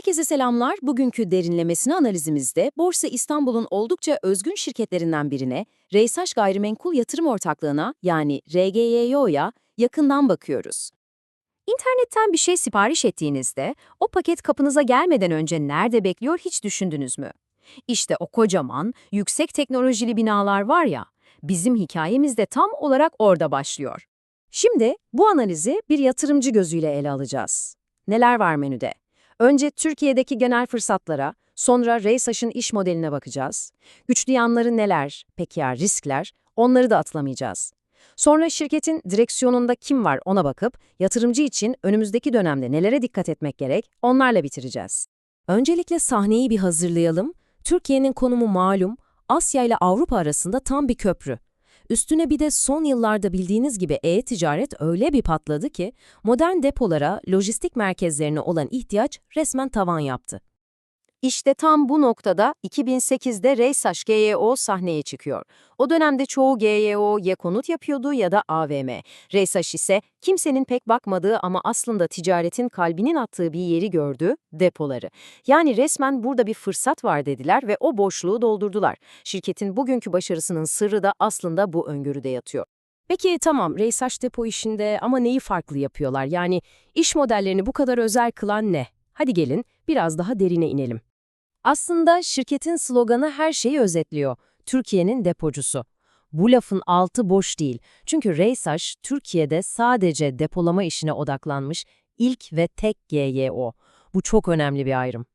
Herkese selamlar. Bugünkü derinlemesine analizimizde Borsa İstanbul'un oldukça özgün şirketlerinden birine, Reysaş Gayrimenkul Yatırım Ortaklığı'na yani RGYO'ya yakından bakıyoruz. İnternetten bir şey sipariş ettiğinizde o paket kapınıza gelmeden önce nerede bekliyor hiç düşündünüz mü? İşte o kocaman, yüksek teknolojili binalar var ya, bizim hikayemiz de tam olarak orada başlıyor. Şimdi bu analizi bir yatırımcı gözüyle ele alacağız. Neler var menüde? Önce Türkiye'deki genel fırsatlara, sonra Reysaş'ın iş modeline bakacağız. Güçlü yanları neler, peki ya riskler, onları da atlamayacağız. Sonra şirketin direksiyonunda kim var ona bakıp, yatırımcı için önümüzdeki dönemde nelere dikkat etmek gerek, onlarla bitireceğiz. Öncelikle sahneyi bir hazırlayalım. Türkiye'nin konumu malum, Asya ile Avrupa arasında tam bir köprü. Üstüne bir de son yıllarda bildiğiniz gibi e-ticaret öyle bir patladı ki modern depolara, lojistik merkezlerine olan ihtiyaç resmen tavan yaptı. İşte tam bu noktada 2008'de Reysaş GYO sahneye çıkıyor. O dönemde çoğu GYO ya konut yapıyordu ya da AVM. Reysaş ise kimsenin pek bakmadığı ama aslında ticaretin kalbinin attığı bir yeri gördü, depoları. Yani resmen burada bir fırsat var dediler ve o boşluğu doldurdular. Şirketin bugünkü başarısının sırrı da aslında bu öngörüde yatıyor. Peki tamam Reysaş depo işinde ama neyi farklı yapıyorlar? Yani iş modellerini bu kadar özel kılan ne? Hadi gelin biraz daha derine inelim. Aslında şirketin sloganı her şeyi özetliyor. Türkiye'nin depocusu. Bu lafın altı boş değil. Çünkü Reysaş, Türkiye'de sadece depolama işine odaklanmış ilk ve tek GYO. Bu çok önemli bir ayrım.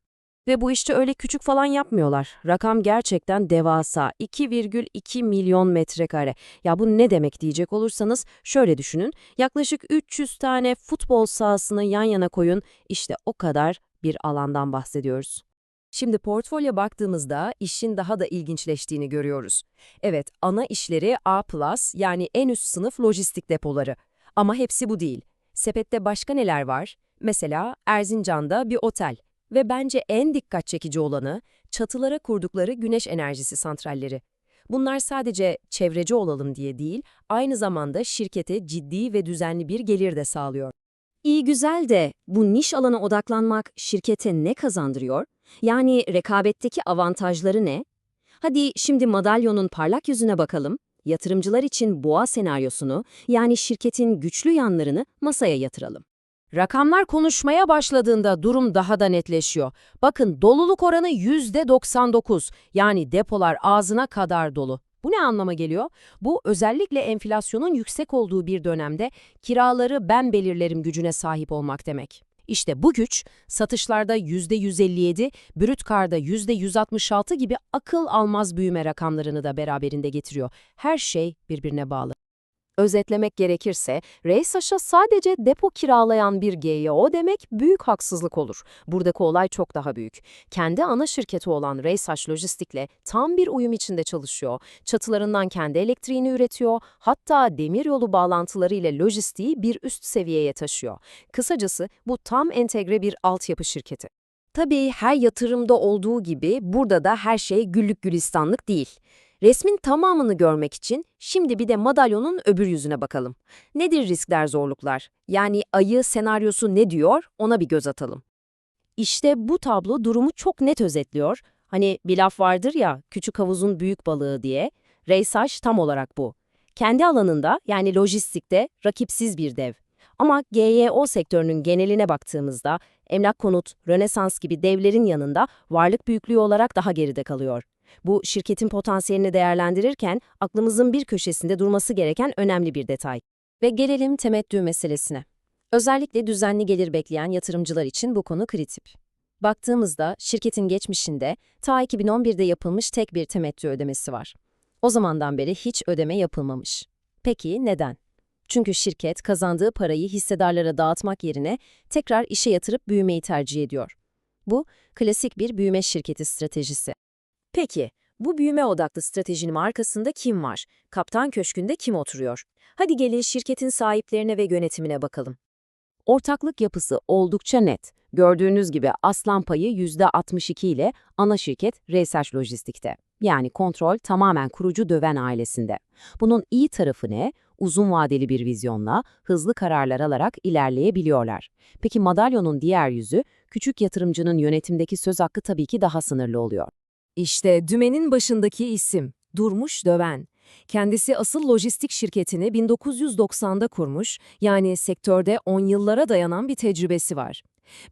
Ve bu işte öyle küçük falan yapmıyorlar. Rakam gerçekten devasa. 2,2 milyon metrekare. Ya bu ne demek diyecek olursanız şöyle düşünün. Yaklaşık 300 tane futbol sahasını yan yana koyun. İşte o kadar bir alandan bahsediyoruz. Şimdi portfolyo baktığımızda işin daha da ilginçleştiğini görüyoruz. Evet, ana işleri A+, yani en üst sınıf lojistik depoları. Ama hepsi bu değil. Sepette başka neler var? Mesela Erzincan'da bir otel. Ve bence en dikkat çekici olanı çatılara kurdukları güneş enerjisi santralleri. Bunlar sadece çevreci olalım diye değil, aynı zamanda şirkete ciddi ve düzenli bir gelir de sağlıyor. İyi güzel de bu niş alana odaklanmak şirkete ne kazandırıyor? Yani rekabetteki avantajları ne? Hadi şimdi madalyonun parlak yüzüne bakalım. Yatırımcılar için boğa senaryosunu, yani şirketin güçlü yanlarını masaya yatıralım. Rakamlar konuşmaya başladığında durum daha da netleşiyor. Bakın doluluk oranı %99, yani depolar ağzına kadar dolu. Bu ne anlama geliyor? Bu özellikle enflasyonun yüksek olduğu bir dönemde kiraları ben belirlerim gücüne sahip olmak demek. İşte bu güç satışlarda %157, brüt karda %166 gibi akıl almaz büyüme rakamlarını da beraberinde getiriyor. Her şey birbirine bağlı. Özetlemek gerekirse, Reysaş'a sadece depo kiralayan bir GYO demek büyük haksızlık olur. Buradaki olay çok daha büyük. Kendi ana şirketi olan Reysaş Lojistik'le tam bir uyum içinde çalışıyor. Çatılarından kendi elektriğini üretiyor, hatta demiryolu bağlantıları ile lojistiği bir üst seviyeye taşıyor. Kısacası bu tam entegre bir altyapı şirketi. Tabii her yatırımda olduğu gibi burada da her şey güllük gülistanlık değil. Resmin tamamını görmek için şimdi bir de madalyonun öbür yüzüne bakalım. Nedir riskler, zorluklar? Yani ayı senaryosu ne diyor ona bir göz atalım. İşte bu tablo durumu çok net özetliyor. Hani bir laf vardır ya, küçük havuzun büyük balığı diye. Reysaş tam olarak bu. Kendi alanında yani lojistikte rakipsiz bir dev. Ama GYO sektörünün geneline baktığımızda emlak konut, Rönesans gibi devlerin yanında varlık büyüklüğü olarak daha geride kalıyor. Bu şirketin potansiyelini değerlendirirken aklımızın bir köşesinde durması gereken önemli bir detay. Ve gelelim temettü meselesine. Özellikle düzenli gelir bekleyen yatırımcılar için bu konu kritik. Baktığımızda şirketin geçmişinde ta 2011'de yapılmış tek bir temettü ödemesi var. O zamandan beri hiç ödeme yapılmamış. Peki neden? Çünkü şirket kazandığı parayı hissedarlara dağıtmak yerine tekrar işe yatırıp büyümeyi tercih ediyor. Bu klasik bir büyüme şirketi stratejisi. Peki, bu büyüme odaklı stratejinin arkasında kim var? Kaptan Köşkü'nde kim oturuyor? Hadi gelin şirketin sahiplerine ve yönetimine bakalım. Ortaklık yapısı oldukça net. Gördüğünüz gibi aslan payı %62 ile ana şirket Research Lojistik'te. Yani kontrol tamamen kurucu döven ailesinde. Bunun iyi tarafı ne? uzun vadeli bir vizyonla hızlı kararlar alarak ilerleyebiliyorlar. Peki madalyonun diğer yüzü, küçük yatırımcının yönetimdeki söz hakkı tabii ki daha sınırlı oluyor. İşte dümenin başındaki isim, Durmuş Döven. Kendisi asıl lojistik şirketini 1990'da kurmuş, yani sektörde 10 yıllara dayanan bir tecrübesi var.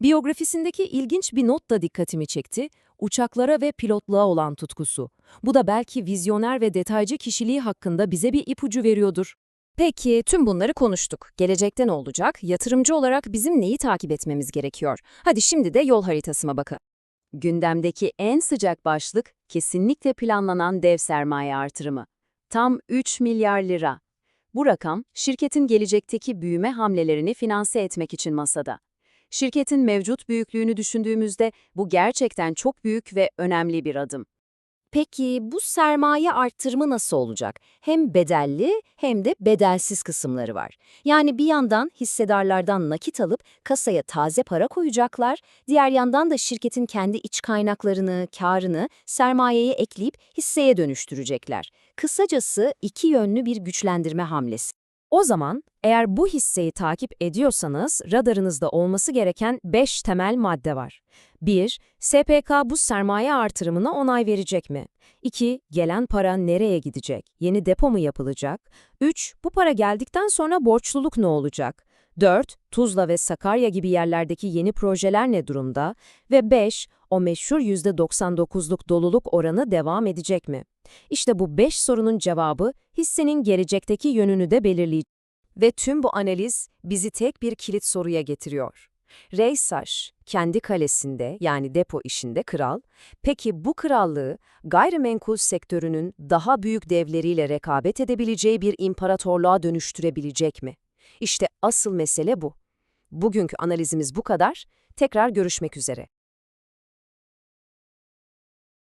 Biyografisindeki ilginç bir not da dikkatimi çekti, uçaklara ve pilotluğa olan tutkusu. Bu da belki vizyoner ve detaycı kişiliği hakkında bize bir ipucu veriyordur. Peki tüm bunları konuştuk. Gelecekte ne olacak? Yatırımcı olarak bizim neyi takip etmemiz gerekiyor? Hadi şimdi de yol haritasıma bakın. Gündemdeki en sıcak başlık kesinlikle planlanan dev sermaye artırımı. Tam 3 milyar lira. Bu rakam şirketin gelecekteki büyüme hamlelerini finanse etmek için masada. Şirketin mevcut büyüklüğünü düşündüğümüzde bu gerçekten çok büyük ve önemli bir adım. Peki bu sermaye arttırımı nasıl olacak? Hem bedelli hem de bedelsiz kısımları var. Yani bir yandan hissedarlardan nakit alıp kasaya taze para koyacaklar, diğer yandan da şirketin kendi iç kaynaklarını, karını sermayeye ekleyip hisseye dönüştürecekler. Kısacası iki yönlü bir güçlendirme hamlesi. O zaman eğer bu hisseyi takip ediyorsanız radarınızda olması gereken 5 temel madde var. 1. SPK bu sermaye artırımına onay verecek mi? 2. Gelen para nereye gidecek? Yeni depo mu yapılacak? 3. Bu para geldikten sonra borçluluk ne olacak? 4. Tuzla ve Sakarya gibi yerlerdeki yeni projeler ne durumda? Ve 5. O meşhur %99'luk doluluk oranı devam edecek mi? İşte bu 5 sorunun cevabı hissenin gelecekteki yönünü de belirleyecek. Ve tüm bu analiz bizi tek bir kilit soruya getiriyor. Reysaş, kendi kalesinde yani depo işinde kral, peki bu krallığı gayrimenkul sektörünün daha büyük devleriyle rekabet edebileceği bir imparatorluğa dönüştürebilecek mi? İşte asıl mesele bu. Bugünkü analizimiz bu kadar, tekrar görüşmek üzere.